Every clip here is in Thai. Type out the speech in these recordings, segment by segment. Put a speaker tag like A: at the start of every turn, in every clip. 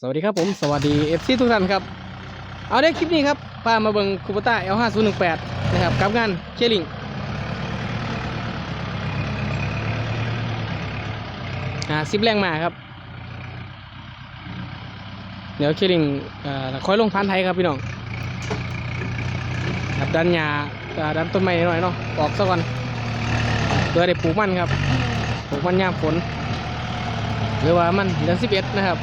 A: สวัสดีครับผมสวัสดีเอฟซีทุกท่านครับ เอาได้คลิปนี้ครับพามาเบิงคูปต้า L5018 นะครับกับงานเคลิงอ่าซิปแรงมาครับ เดี๋ยวเคลิงอ่าคอยลงพันไทยครับพี่น้องครับดันหญ้าอ่าดันต้นไม้หน่อยเนาะออกซะก่อนเพื่อได้ปลูกมันครับปลูกมันยามฝนหรือว่ามันเดือนสิบเอ็ดนะครับ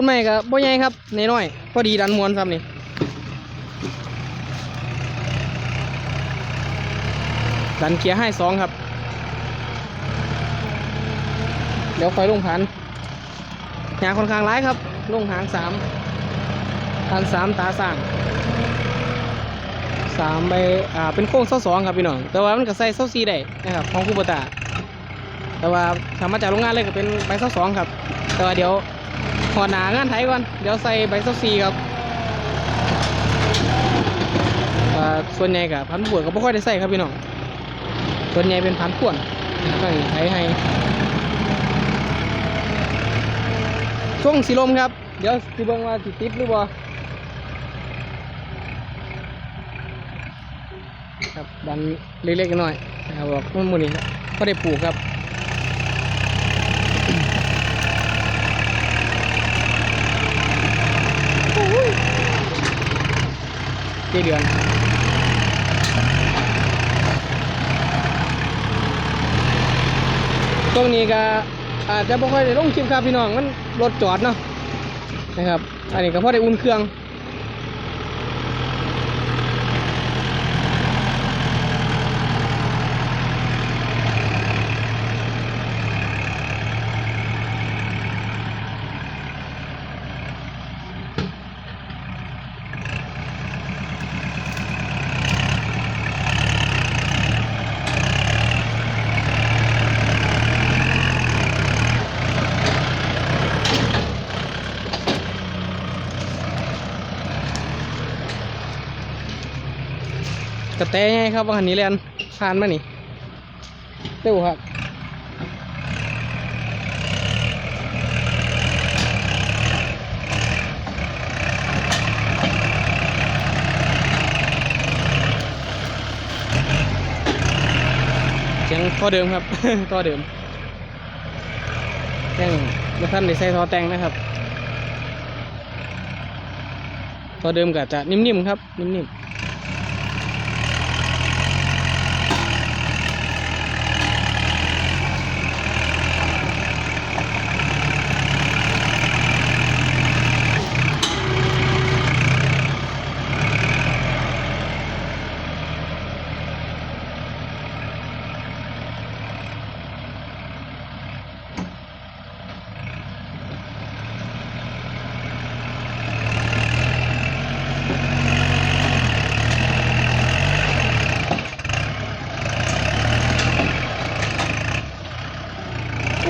A: ต้นไม้ก็บ่ใหญ่ครับน้อยๆพอดีดันมวนซ้ำนี่ดันเกียร์ให้สองครับ เดี๋ยวคอยลงผ่านยางค่อนข้างร้ายครับ ลงหางสามทางสามตาสร้างสามใบอ่าเป็นโค้งเส้าสองครับพี่น้อง แต่ว่ามันก็ใส่เส้าสี่ได้นะครับของคูโบตาแต่ว่าทำมาจากโรงงานเลยก็เป็นใบเส้าสองครับ แต่ว่าเดี๋ยว หอหนางานไทยก่อน เดี๋ยวใส่ใบซับซีครับส่วนใหญ่กับพันธุ์บวชก็ไม่ค่อยได้ใส่ครับพี่น้อง ส่วนใหญ่เป็นพันธุ์ข่วนตั้งไทยให้ช่วงสีลมครับ เดี๋ยวสิเบิ่งว่าสิติดหรือบ่ครับดันเล็กๆน้อยๆนะครับบอกมันมูนี่ก็ได้ปลูกครับ กี่เดือนตรงนี้ก็อาจจะไม่ค่อยได้ลงคลิปครับพี่น้องมันรถจอดเนาะนะครับ อันนี้ก็พอได้อุ่นเครื่อง กระแตไงครับว่าหันนี้เรียนผ่านมานี่เร็วครับเสียงท่อเดิมครับท่อเดิมแจ้งเมื่อท่านได้ใส่ท่อแต่งนะครับท่อเดิมก็จะนิ่มๆครับ นิ่มๆ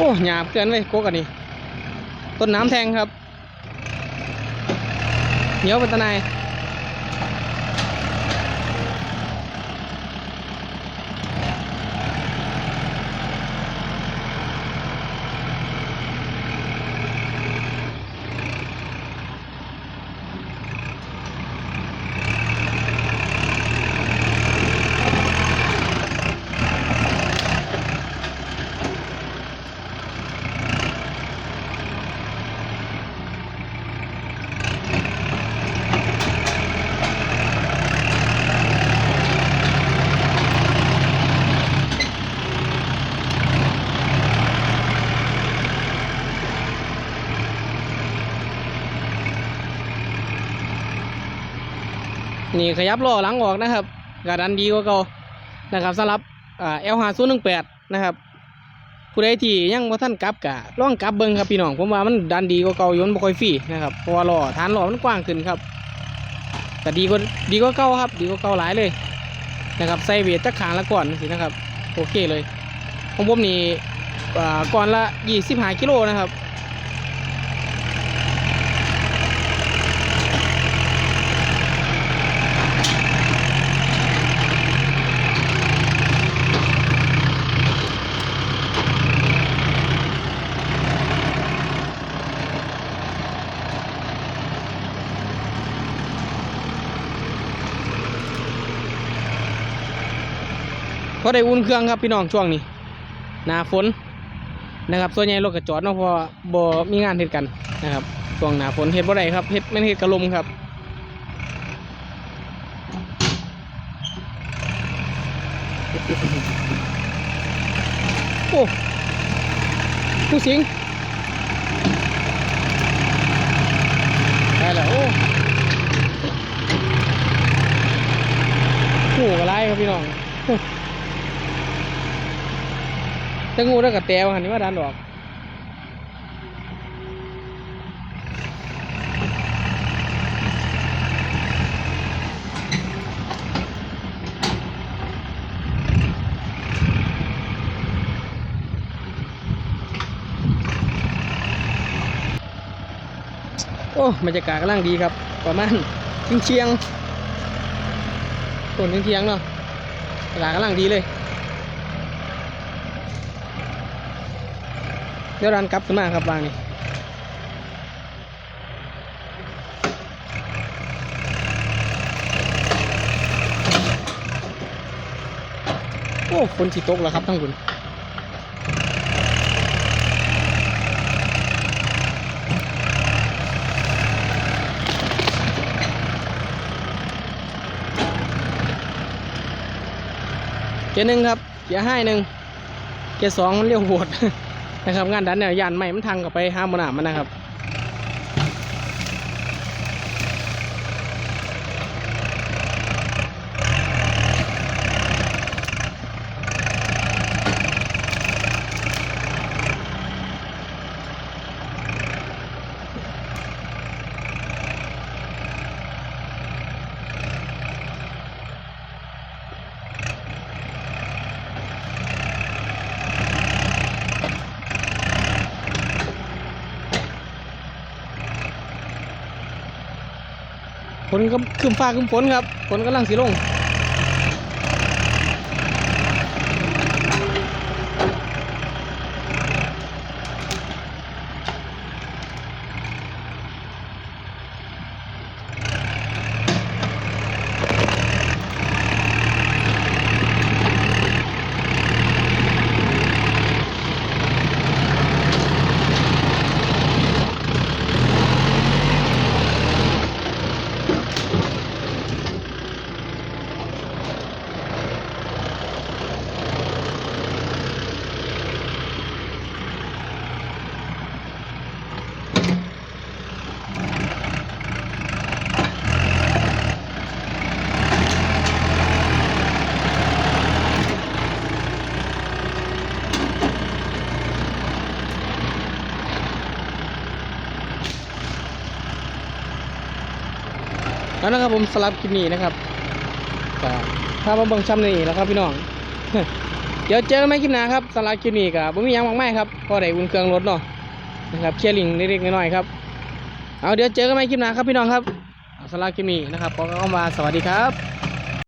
A: อ้หยาบเกินเลยโกกันนี่ต้นน้ำแทงครับ เหนียวเป็นตะนาย นี่ขยับล้อหลังออกนะครับกระดันดีกว่าเก่านะครับสำหรับเอ่า L5018 นะครับผู้ใดที่ยังบ่ท่านกลับกะล่องกลับเบิ่งครับพี่น้องผมว่ามันดันดีกว่าเก่าอยนบ่ค่อยฟรีนะครับเพราะว่าล้อฐานล้อมันกว้างขึ้นครับแต่ดีกว่าดีกว่าเก่าครับ ดีกว่าเก่าหลายเลยนะครับใส่เวทจักขางละก่อนสินะครับโอเคเลยของผมนี่ก่อนละ25กิโลนะครับ พราได้อุ่นเครื่องครับพี่น้องช่วงนี้หนาฝนนะครับ ส่วนใหญ่รถกระจอดเนาะเพราะบ่มีงานเฮ็ดกันนะครับช่วงหนาฝนเฮ็ดบ่ได้ครับเฮ็ดแม่เฮ็ดกระลมครับโอ้ผู้สิงได้แล้วโอ้หูกระไรครับพี่น้อง จะงูได้วกับแตวหันนี้ว่าดันดอกโอ้บรรยากาศกำลังดีครับ ประมาณเชียงๆต้นเชียงเนาะอากาศกำลังดีเลย เดี๋ยวรันกลับขึ้นมาครับวางนี่โอ้ฝนสิตกแล้วครับทั้งคุณเกียร์หนึ่งครับ เกียร์ห้าหนึ่งเกียร์สองมันเรียวโหด นะครับงานดันเนี่ยยานใหม่มันทางกับไปห้ามบนหนามันนะครับ ฝนก็ขึ้นฟ้าขึ้นฝนครับฝนกำลังสีลง นะครับผมสลับคลิปนี้นะครับก็ถ้ามาเบิ่งช้ำนี่แล้วครับพี่น้อง เดี๋ยวเจอกันใหม่คลิปหน้าครับสลับคลิปนี้กับผมมียังมากมายครับพอได้อุ่นเครื่องรถเนาะนะครับเคลียร์ลิงเล็กๆน้อยๆครับเอาเดี๋ยวเจอกันใหม่คลิปหน้าครับพี่น้องครับสลับคลิปนี้นะครับขอกล่าวคำว่าสวัสดีครับ